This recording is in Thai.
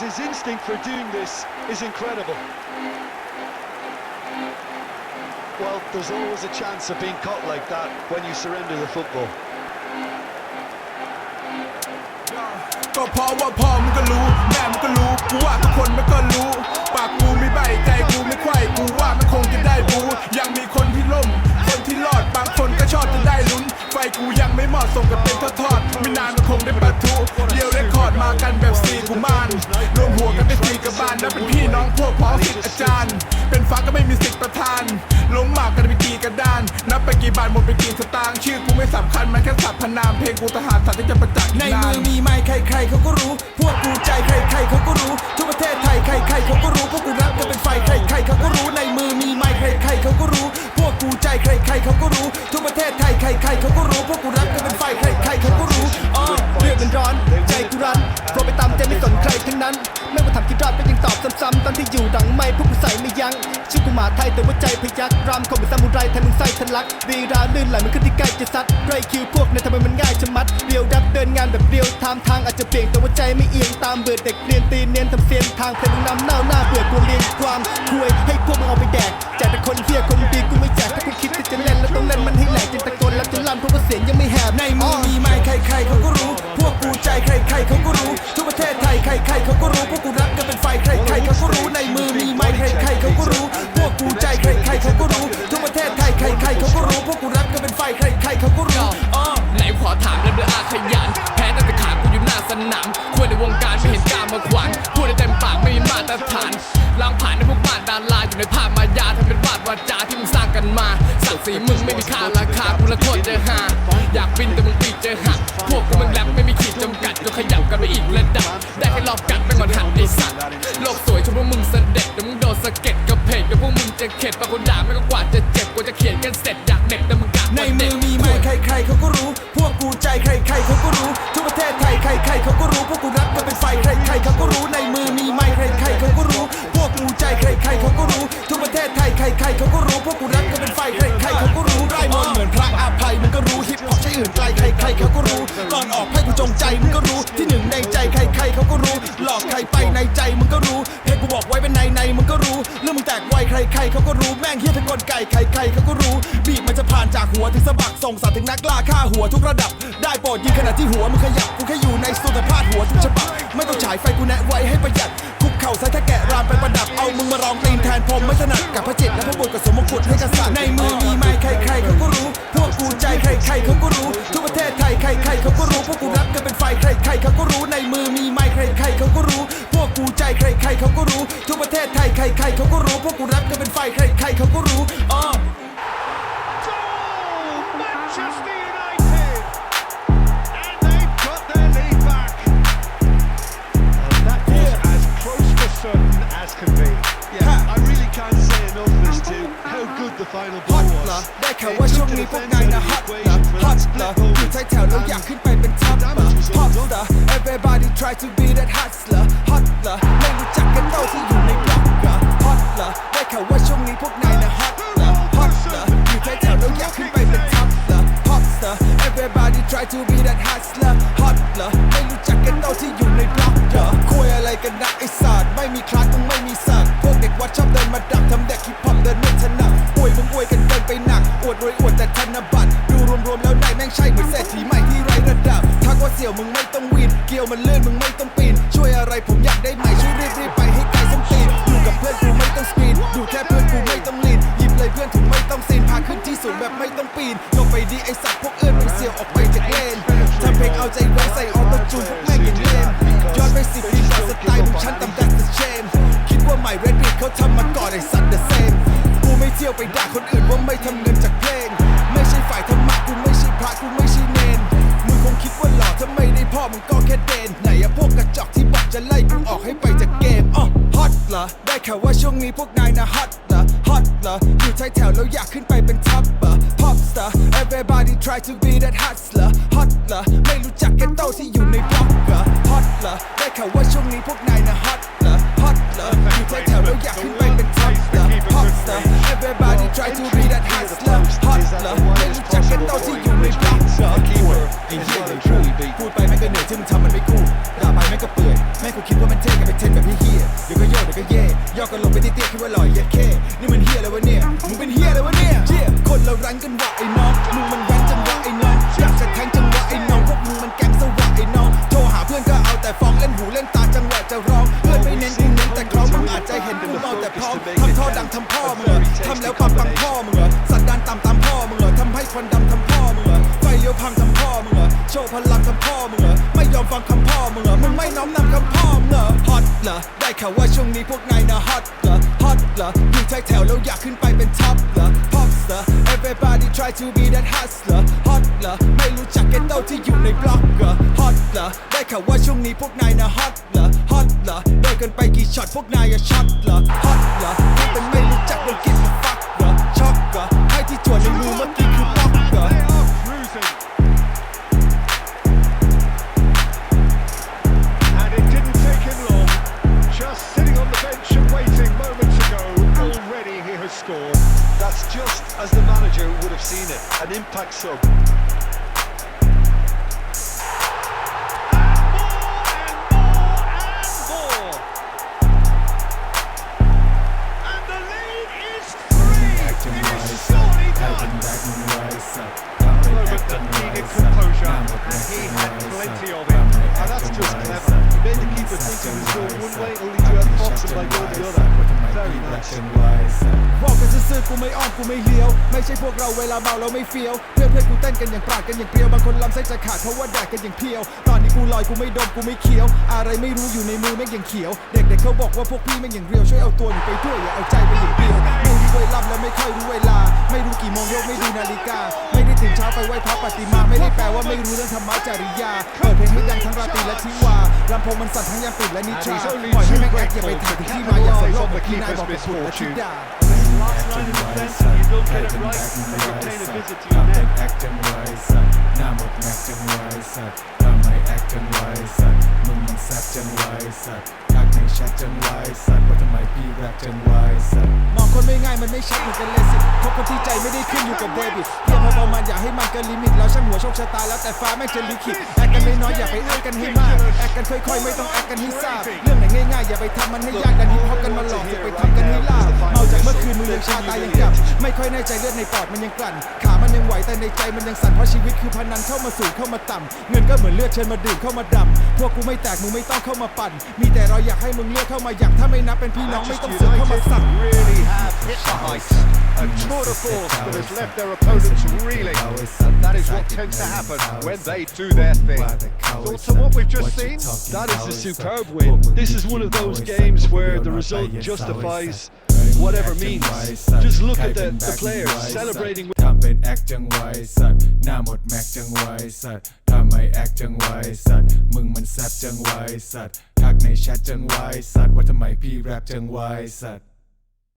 His instinct for doing this is incredible. Well, there's always a chance of being caught like that when you surrender the football. ก็เพราะว่าพ่อมึงก็รู้ แม่มึงก็รู้ กี่บาทหมดไปกี่สตางค์ชื่อกูไม่สำคัญมันแค่สัพพนามเพลงกูทหารสัตว์ที่จะประจักษ์ในนานมือมีไม้ใครๆเขาก็รู้ พวกกูใจใครๆเขาก็รู้ทุกประเทศไทยใครๆเขาก็รู้พวกกูรักกันเป็นไฟใครๆเขาก็รู้ในมือมีไม้ใครๆเขาก็รู้ พวกกูใจใครๆเขาก็รู้ทุกประเทศไทยใครๆเขาก็รู้พวกกูรัก ที่อยู่ดังไม่พวกกูใส่ไม่ยั้งชื่อกูหมาไทยแต่ว่าใจพยักรำคมเป็นซามูไรไทยมึงไส้ทะลักวีราลื่นไหลมันขึ้นที่ใกล้จะซัดไรคิวพวกเนี่ยทำไมมันง่ายจะมัดเรียวดับเดินงานแบบเรียวทามทางอาจจะเปลี่ยนแต่ว่าใจไม่เอียงตามเบื่อเด็กเรียนตีเนียนทำเซียนทางเพลงมึงนำเน่าหน้าเบื่อกูเรียนความคุยให้พวกมึงเอาไปแดกแจกแต่คนเฮียคนดีกูไม่แจกถ้ากูคิดจะเล่นแล้วต้องเล่นมันให้แหลกจนตะโกนแล้วจะลั่นเพราะว่าเสียงยังไม่แหบในมือมีไม้ใครๆเขาก็รู้ พวกกูใจใครๆเขาก็รู้ท ประเทศไทยใครๆเขาก็รู้พวกกูรักกันเป็นไฟใครๆเขาก็รู้ในมือมีไม้ใครๆเขาก็าพมายาทำเป็นวาดวาจาที่มึงสร้างกันมาสักสีมึงไม่มีค่าราคากูละโคตรเจอหาอยากบินแต่มึงปีกเจอหักพวกกูมึงแรปไม่มีขีดจำกัดก็ขยับกันไปอีกระดับได้แค่รอบกัดไม่หมดหันไอสัตว์โลกสวยชมว่ามึงเสด็จเดี๋ยวมึงโดนสะเก็ดกระเพกเดี๋ยวพวกมึงจะเข็ดบางคนด่าไม่ก็กว่าจะเจ็บกว่าจะเขียนกันเสร็จอยากเด็กแต่มึง ในมือมีไม้ใครๆเขาก็รู้ พวกกูใจใครๆเขาก็รู้ทุกประเทศไทยใครๆเขาก็รู้พวกกูรักกันเป็นไฟใครๆเขาก็รู้ในมือมีไม้ใครๆเขาก็รู้ พวกกูใจใครๆเขาก็รู้ทุกประเทศไทยใครๆเขาก็รู้ ม่งเฮี้ยทั้งกลไก่ใครใครเขาก็รู้บีบมันจะผ่านจากหัวถึงสะบักส่งสารถึงนักล่าฆ่าหัวทุกระดับ ได้โปรดยิงขณะที่หัวมึงขยับกูแค่อยู่ในสตูดิโอพาดหัวทุกฉบับไม่ต้องฉายไฟกูแนะไว้ให้ประหยัดคุกเข่าใส่ถ้าแกะรามไปประดับเอามึงมารองตีนแทนพรหมไม่ถนัดกับพระจิตและพระบุตรกับสมมกุฎให้กษัตริย์ในมือมีไม้ใครๆเขาก็รู้ พวกกูใจใครๆเขาก็รู้ทุกประเทศไทยใครๆเขาก็รู้พวกกูรักกันเป็นไฟใครๆเขาก็รู้ในมือมีไม้ใครๆเขาก็รู้ พวกกูใจใครๆเขาก็รู้ ทุกประเทศไทยใครๆเขาก็รู้พวกกูรักกันเป็นไฟใคร นี้พวกนายนะฮอตเหรอฮอตเหรอยู่ท้ายแถวแล้วอยากขึ้นไปเป็นท็อปเหรอฮอตเหรอ everybody try to be that hustler ฮอตเหรอไม่รู้จักกันเต้าที่อยู่ในบล็อกเหรอฮอตเหรอได้ข่าวว่าช่วงนี้พวกนายนะฮอตเหรอฮอตเหรอยู่ท้ายแถวแล้วอยากขึ้นไปเป็นท็อปเหรอฮอตเหรอ everybody try to be that hustler ฮอตเหรอไม่รู้จักกันเต้าที่อยู่ในบล็อกเหรอคุยอะไรกันนะไอ้ศาสตร์ไม่มีคลาสมึงไม่มีสัตว์พวกเด็กวัดชอบเดินมาดักทำเด็กฮิป ธนบัตรดูรวมๆแล้วนายแม่งใช่เหมือนเศรษฐีใหม่ที่ไร้ระดับทักว่าเสี่ยวมึงไม่ต้องวีนเกี่ยวมันเลื่อนมึงไม่ต้องปีนช่วยอะไรผมอยากได้ไหม่ช่วยรีบๆไปให้ไกลส้นตีนอยู่กับเพื่อนกูไม่ต้องสปีนดูแค่เพื่อนกูไม่ต้องลีนหยิบเลยเพื่อนถึงไม่ต้องซีนพาขึ้นที่สูงแบบไม่ต้องปีนลงไปดีไอสัตว์พวกเอื้อนมึงเสี่ยวออกไปจากเลนทำเพลงเอาใจแวะใส่ออโต้จูนพวกแม่งอย่างเล่นย้อนไปสิบปีก่อนสไตล์มึงชั้นต่ำดักสเชมคิดว่าใหม่เรดบีเขาทำมาก่อนไอสัตว์เดอะเซมกูไม่เที่ยวไปด่าคนอื่นว่าไม่ทำเงิน เดนไหนอะพวกกระจอกที่บอกจะไล่กูออกให้ไปจากเกมอ๋อฮอตเหรอได้ข่าวว่าช่วงนี้พวกนายนะฮอตเหรอฮอตเหรออยู่ท้ายแถวแล้วอยากขึ้นไปเป็นท็อปเหรอ pop star everybody try to be that hustler ฮอตเหรอไม่รู้จักกันโตที่อยู่ในบล็อกเหรอฮอตเหรอได้ข่าวว่าช่วงนี้พวกนายนะฮอตเหรอฮอตเหรออยู่ท้ายแถวแล้วอยากขึ้นไปเป็นท็อปเหรอ pop star everybody try to be that hustler ฮอตเหรอไม่รู้จักกันโตที่อยู่ในบล็อกเหรอ พูดไอ้เหี้ยเลยพูดไปแม่งก็เหนื่อยที่มึงทำมันไม่กู้ด่าไปแม่งก็เปื่อยแม่งกูคิดว่ามันเท่กันไปเทนแบบเฮียเดี๋ยวก็โยกเดี๋ยวก็เย่ย่อกันลงไปเตี้ยๆคิดว่าลอยเย็ดเค เหรอ ได้ข่าวว่าช่วงนี้พวกนายนะฮอตเหรอ ฮอตเหรอ อยู่ท้ายแถวแล้วอยากขึ้นไปเป็นท็อปเหรอ pop star everybody try to be that hustler hot เหรอ ไม่รู้จักเกตโต้ที่อยู่ในบล็อกเหรอ hot เหรอ ได้ข่าวว่าช่วงนี้พวกนายนะ hot เหรอ hot เหรอ โดนกันไปกี่ช็อตพวกนายอะช็อตเหรอ hot เหรอถ้าเป็นไม่รู้จักมันกินฟักเหรอช็อกเหรอให้ที่จวนในมือเมื่อกี้คือ seen it. An impact sub. More and more and more! And the lead is three. It is surely done. Moment that needed composure, and he had plenty of it. And that's just clever. He made the keeper think he was going one way, only to have Fox and by go the other. Very nice. บอกกันซื่อๆกูไม่อ้อมกูไม่เลี้ยว ไม่ใช่พวกเราเวลาเมาเราไม่เฟี้ยว เพื่อนเพื่อนกูเต้นกันอย่างปราดกันอย่างเปรียว บางคนลำไส้จะขาดเพราะว่าแดกกันอย่างเพียว ตอนนี้กูลอยกูไม่ดมกูไม่เคี้ยว อะไรไม่รู้อยู่ในมือแม่งอย่างเขียว เด็กๆเขาบอกว่าพวกพี่แม่งอย่างเรียวช่วยเอาตัวหนูไปด้วยอย่าเอาใจไปอย่างเดียวไม่รู้เวลาและไม่ค่อยรู้เวลา ไม่รู้กี่โมงยกไม่ดูนาฬิกา ไม่ได้ตื่นเช้าไปไหว้พระปฏิมาไม่ได้แปลว่าไม่รู้เรื่องธรรมะจริยาเปิดเพลงให้ดังทั้งราตรีและทิวาลำโพงมันสั่นทั้งยามตื่นและนิทรา And he's only ปล่อยให้ too แม่งแอกอย่าไป grateful ถ่าย to ถึงที่มาอย่าใส่ capitalise โลก on เหมื the อนที่นาย keeper's บอกกับผมและทิ misfortune. ดา Last line of defence, and you don't get it right, and you're paying a visit to your net. แอคจังไวสัตว์หน้าหมดแม็กจังไวสัตว์ทำไมแอคจังไวสัตว์มึงมันแซ่บจังไวสัตว์ทักในแชทจังไวสัตว์ว่าทำไมพี่แรปจังไวสัตว์มองคนไม่ง่ายมันไม่ชัดเหมือนกันเลยสิคบคนที่ใจไม่ได้ขึ้นอยู่กับเดบิตเพียงพอประมาณอย่าให้มันเกินลิมิตแล้วช่างหัวโชคชะตาแล้วแต่ฟ้าแม่งจะลิขิตแอคกันน้อยๆอย่าไปแอคกันให้มากแอคกันค่อยๆ ไม่ต้องแอคกันให้ทราบเรื่องไหนง่ายๆอย่าไปทำมันให้ยากกันฮิปฮอปกันมาหลอก ชาตายังจับ ไม่ค่อยแน่ใจเลือดในปอดมันยังกลั่น ขามันยังไหวแต่ในใจมันยังสั่นเพราะชีวิตคือพนันเข้ามาสูงเข้ามาต่ำเงินก็เหมือนเลือดเชิญมาดื่มเข้ามาดำพวกกูไม่แตกมึงไม่ต้องเข้ามาปั่น มีแต่เราอยากให้มึงเลือกเข้ามาอยากถ้าไม่นับเป็นพี่น้องไม่ Manchester ต้องเสือกเข้ามา United สั่ง really have hit the heights. A tour de force that has left their opponents reeling. And that is what tends to happen when they do their thing. Thoughts on what we've just seen? That is a superb win. This is one of those games where the result justifies whatever means. Just look at the, the players celebrating with ทำเป็นแอคจังไวสัตว์หน้าหมดแม็กจังไวสัตว์ทำไมแอคจังไวสัตว์มึงมันแซ่บจังไวสัตว์ทักในแชทจังไวสัตว์ว่าทำไมพี่แรปจังไวสัตว์